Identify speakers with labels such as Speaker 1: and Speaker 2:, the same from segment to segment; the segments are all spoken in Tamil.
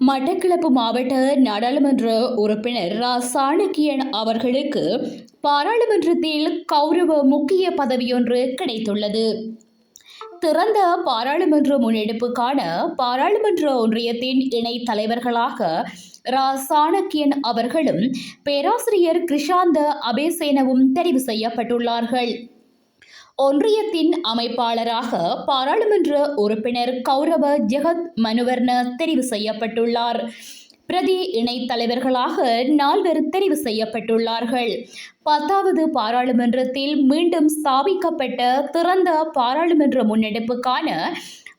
Speaker 1: மட்டக்களப்பு மாவட்ட நாடாளுமன்ற உறுப்பினர் ரா சாணக்கியன் அவர்களுக்கு பாராளுமன்றத்தில் கௌரவ முக்கிய பதவியொன்று கிடைத்துள்ளது. திறந்த பாராளுமன்ற முன்னெடுப்புக்கான பாராளுமன்ற ஒன்றியத்தின் இணை தலைவர்களாக ரா சாணக்கியன் அவர்களும் பேராசிரியர் கிருஷாந்த அபேசேனவும் தெரிவு செய்யப்பட்டுள்ளார்கள். ஒன்றியத்தின் அமைப்பாளராக பாராளுமன்ற உறுப்பினர் கௌரவ ஜெகத் மனுவர்ண தெரிவு செய்யப்பட்டுள்ளார். பிரதி இணைத் தலைவர்களாக நால்வர் தெரிவு செய்யப்பட்டுள்ளார்கள். பத்தாவது பாராளுமன்றத்தில் மீண்டும் ஸ்தாபிக்கப்பட்ட திறந்த பாராளுமன்ற முன்னெடுப்புக்கான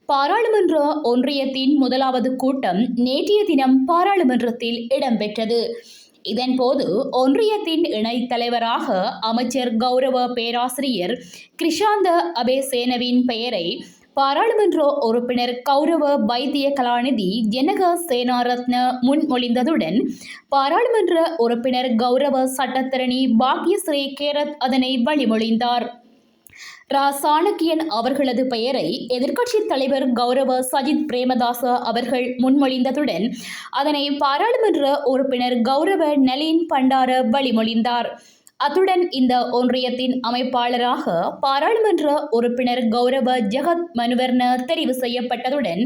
Speaker 1: பாராளுமன்ற ஒன்றியத்தின் முதலாவது கூட்டம் நேற்றைய தினம் பாராளுமன்றத்தில் இடம்பெற்றது. இதன்போது ஒன்றியத்தின் இணைத் தலைவராக அமைச்சர் கௌரவ பேராசிரியர் கிருஷாந்த அபேசேனவின் பெயரை பாராளுமன்ற உறுப்பினர் கௌரவ வைத்திய கலாநிதி ஜனக சேனாரத்ன முன்மொழிந்ததுடன் பாராளுமன்ற உறுப்பினர் கௌரவ சட்டத்தரணி பாக்யஸ்ரீ கேரத் அதனை வழிமொழிந்தார். ரா. சாணக்கியன் அவர்களது பெயரை எதிர்க்கட்சித் தலைவர் கௌரவ சஜித் பிரேமதாச அவர்கள் முன்மொழிந்ததுடன் அதனை பாராளுமன்ற உறுப்பினர் கௌரவ நளின் பண்டார வழிமொழிந்தார். அத்துடன் இந்த ஒன்றியத்தின் அமைப்பாளராக பாராளுமன்ற உறுப்பினர் கௌரவ ஜெகத் மனுவர்ண தெரிவு செய்யப்பட்டதுடன்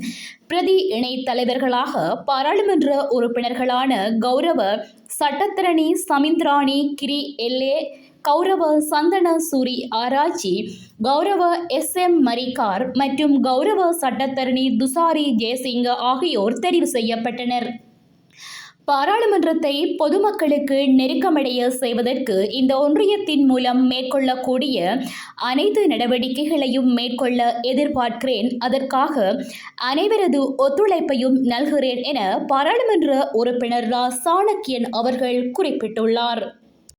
Speaker 1: பிரதி இணைத் தலைவர்களாக பாராளுமன்ற உறுப்பினர்களான கௌரவ சட்டத்திரணி சமிந்திராணி கிரி எல்ஏ கௌரவ சந்தன சூரி ஆராய்ச்சி கௌரவ எஸ் எம் மரிகார் மற்றும் கௌரவ சட்டத்தரணி துசாரி ஜெயசிங்க ஆகியோர் தெரிவு செய்யப்பட்டனர். பாராளுமன்றத்தை பொதுமக்களுக்கு நெருக்கமடைய செய்வதற்கு இந்த ஒன்றியத்தின் மூலம் மேற்கொள்ளக்கூடிய அனைத்து நடவடிக்கைகளையும் மேற்கொள்ள எதிர்பார்க்கிறேன். அதற்காக அனைவரது ஒத்துழைப்பையும் நல்கிறேன் என பாராளுமன்ற உறுப்பினர் ரா. சாணக்கியன் அவர்கள் குறிப்பிட்டுள்ளார்.